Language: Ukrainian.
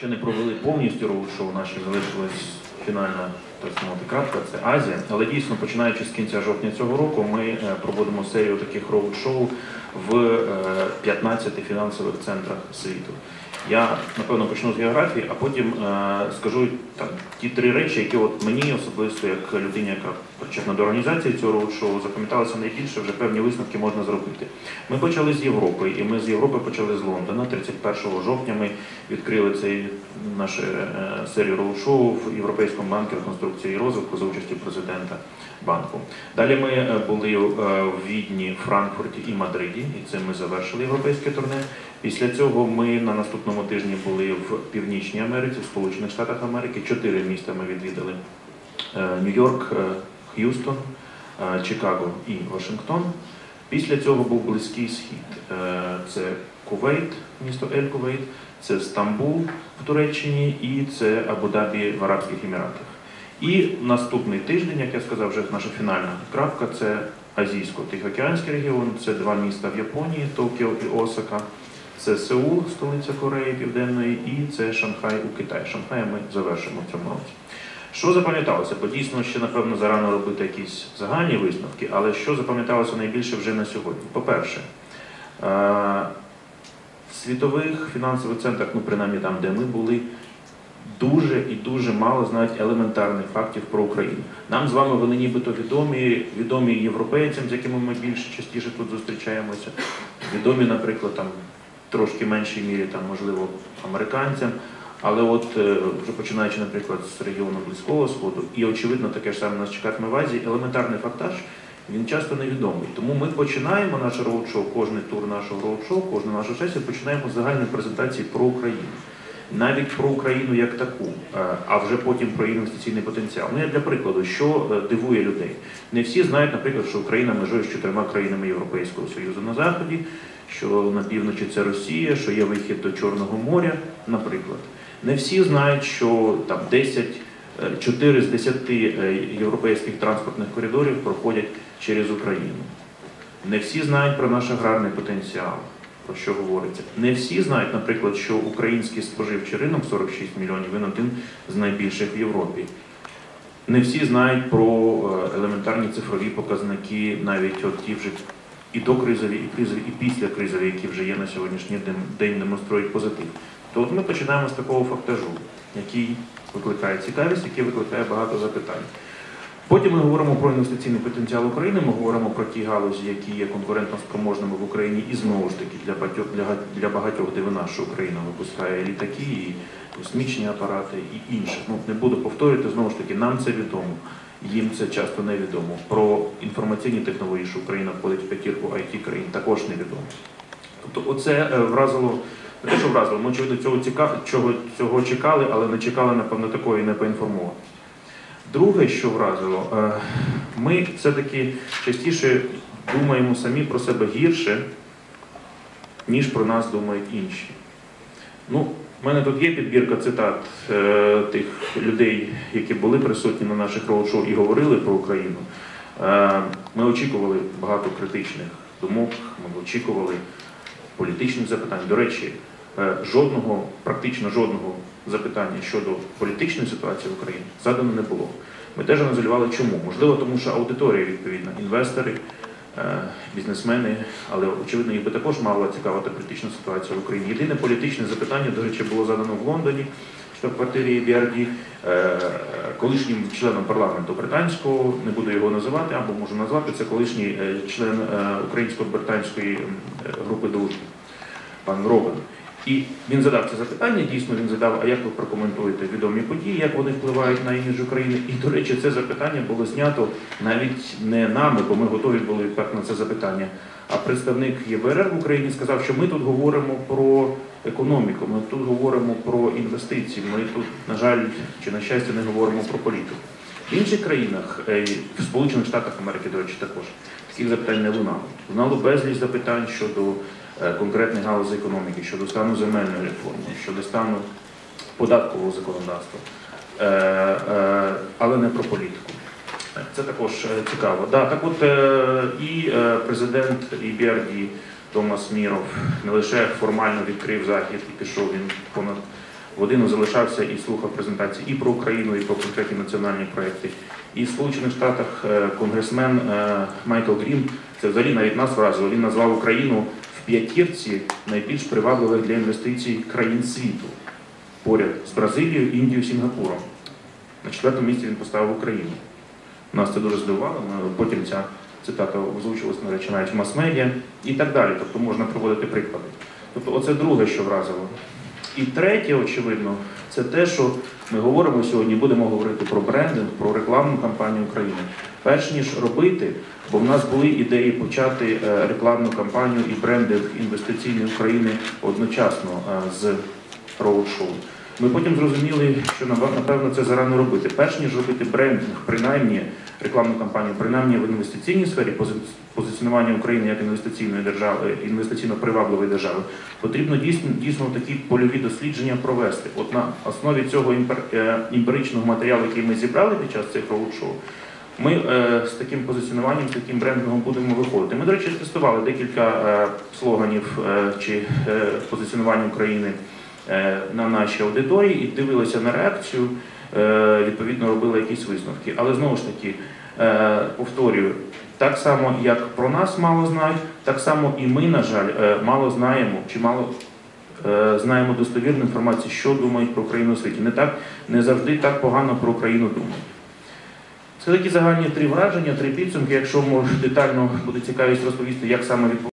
ще не провели повністю роуд-шоу, наші залишилась фінальна так сказати, крапка, це Азія. Але дійсно, починаючи з кінця жовтня цього року, ми е, проводимо серію таких роуд-шоу в е, 15 фінансових центрах світу. Я напевно почну з географії, а потім е, скажу там ті три речі, які от мені особисто, як людині, яка причетна до організації цього роуд-шоу, запам'яталося найбільше, вже певні висновки можна зробити. Ми почали з Європи, і ми з Європи почали з Лондона. 31 жовтня ми відкрили цей нашу е, серію роуд-шоу в Європейському банку реконструкції і розвитку за участі президента банку. Далі ми е, були е, в Відні, Франкфурті і Мадриді, і це ми завершили європейське турне. Після цього ми на наступному тижні були в Північній Америці, в Сполучених Штатах Америки. Чотири міста ми відвідали: Е, Нью-Йорк, е, Х'юстон, е, Чикаго і Вашингтон. Після цього був Близький Схід. Е, Це Кувейт, місто Ель Кувейт, це Стамбул в Туреччині і це Абу-Дабі в Арабських Еміратах. І наступний тиждень, як я сказав, вже наша фінальна крапка це Азійсько-Тихоокеанський регіон, це два міста в Японії, Токіо і Осака. Це Сеул, столиця Кореї Південної, і це Шанхай у Китаї. Шанхай ми завершимо в цьому році. Що запам'яталося? Бо дійсно ще, напевно, зарано робити якісь загальні висновки, але що запам'яталося найбільше вже на сьогодні? По-перше, е, в світових фінансових центрах, ну принаймні там, де ми були, дуже і дуже мало знають елементарних фактів про Україну. Нам з вами вони нібито відомі, відомі європейцям, з якими ми більше частіше тут зустрічаємося. Відомі, наприклад, там трошки меншій мірі, там, можливо, американцям. Але от е, вже починаючи, наприклад, з регіону Близького Сходу, і очевидно, таке ж саме нас чекатиме в Азії, елементарний фактаж, він часто невідомий. Тому ми починаємо наше роуд-шоу, кожний тур нашого роуд-шоу, кожну нашу сесію починаємо з загальної презентації про Україну. Навіть про Україну як таку, е, а вже потім про інвестиційний потенціал. Ну, я для прикладу, що е, дивує людей. Не всі знають, наприклад, що Україна межує з чотирма країнами Європейського Союзу на Заході, що на півночі це Росія, що є вихід до Чорного моря, наприклад. Не всі знають, що там 10, 4 з 10 е, європейських транспортних коридорів проходять через Україну. Не всі знають про наш аграрний потенціал, про що говориться. Не всі знають, наприклад, що український споживчий ринок 46 мільйонів, він один з найбільших в Європі. Не всі знають про е, елементарні цифрові показники, навіть от ті вже і докризові, і кризові, і після кризові, які вже є на сьогоднішній день демонструють позитив. То от ми починаємо з такого фактажу, який викликає цікавість, який викликає багато запитань. Потім ми говоримо про інвестиційний потенціал України, ми говоримо про ті галузі, які є конкурентно спроможними в Україні, і знову ж таки для багатьох, для, для багатьох дивина, що Україна випускає літаки, і космічні апарати і інше. Ну, не буду повторювати, знову ж таки, нам це відомо. Їм це часто невідомо. Про інформаційні технології, що Україна входить в п'ятірку it країн, також невідомо. Тобто, оце е, вразило не те, що вразило, ми очевидно цього ціка... чого, цього чекали, але не чекали, напевно, такої не поінформовані. Друге, що вразило, е, ми все-таки частіше думаємо самі про себе гірше, ніж про нас думають інші. Ну, у мене тут є підбірка цитат е, тих людей, які були присутні на наших роуд-шоу і говорили про Україну. Е, ми очікували багато критичних думок, ми очікували політичних запитань. До речі, жодного, практично жодного запитання щодо політичної ситуації в Україні задано не було. Ми теж аналізували чому. Можливо, тому що аудиторія відповідна, інвестори, е, бізнесмени, але очевидно, їх би також мала цікавити політична ситуація в Україні. Єдине політичне запитання, до речі, було задано в Лондоні, штаб-квартирі BRD, е, колишнім членом парламенту британського, не буду його називати, або можу назвати, це колишній е, член е, українсько-британської е, групи дружби, пан Робин. І він задав це запитання, дійсно він задав, а як ви прокоментуєте відомі події, як вони впливають на імідж України. І, до речі, це запитання було знято навіть не нами, бо ми готові були відповідати на це запитання. А представник ЄБРР в Україні сказав, що ми тут говоримо про економіку, ми тут говоримо про інвестиції, ми тут, на жаль, чи на щастя, не говоримо про політику. В інших країнах, е, в Сполучених Штатах Америки, до речі, також таких запитань не лунало. Лунало безліч запитань щодо конкретних галузей економіки, щодо стану земельної реформи, щодо стану податкового законодавства, Е, е, але не про політику. Це також е, цікаво. Да, так от е, і е, президент EBRD Томас Міров не лише формально відкрив захід і пішов він понад годину залишався і слухав презентації і про Україну, і про конкретні національні проекти. І в Сполучених Штатах е, конгресмен е, Майкл Грін, це взагалі навіть нас вразило. Він назвав Україну п'ятірці найбільш привабливих для інвестицій країн світу поряд з Бразилією, Індією, Сінгапуром. На четвертому місці він поставив Україну. Нас це дуже здивувало. Потім ця цитата озвучилась, навіть в мас-медіа і так далі. Тобто можна проводити приклади. Тобто, оце друге, що вразило. І третє, очевидно, це те, що ми говоримо сьогодні, будемо говорити про брендинг, про рекламну кампанію України. Перш ніж робити, бо в нас були ідеї почати е, рекламну кампанію і брендинг інвестиційної України одночасно е, з роуд-шоу. Ми потім зрозуміли, що напевно це зарано робити. Перш ніж робити брендинг, принаймні рекламну кампанію, принаймні в інвестиційній сфері пози- позиціонування України як інвестиційної держави, інвестиційно привабливої держави, потрібно дійсно дійсно такі польові дослідження провести. От на основі цього імпер- е, імперичного матеріалу, який ми зібрали під час цих роуд-шоу, ми е, з таким позиціонуванням, з таким брендингом будемо виходити. Ми, до речі, тестували декілька е, слоганів е, чи е, позиціонування України на нашій аудиторії і дивилися на реакцію, е, відповідно робили якісь висновки. Але знову ж таки, е, повторюю, так само, як про нас мало знають, так само і ми, на жаль, е, мало знаємо чи мало. е, Знаємо достовірну інформацію, що думають про Україну у світі. Не так не завжди так погано про Україну думають. Це такі загальні три враження, три підсумки. Якщо може детально буде цікавість розповісти, як саме відбувається.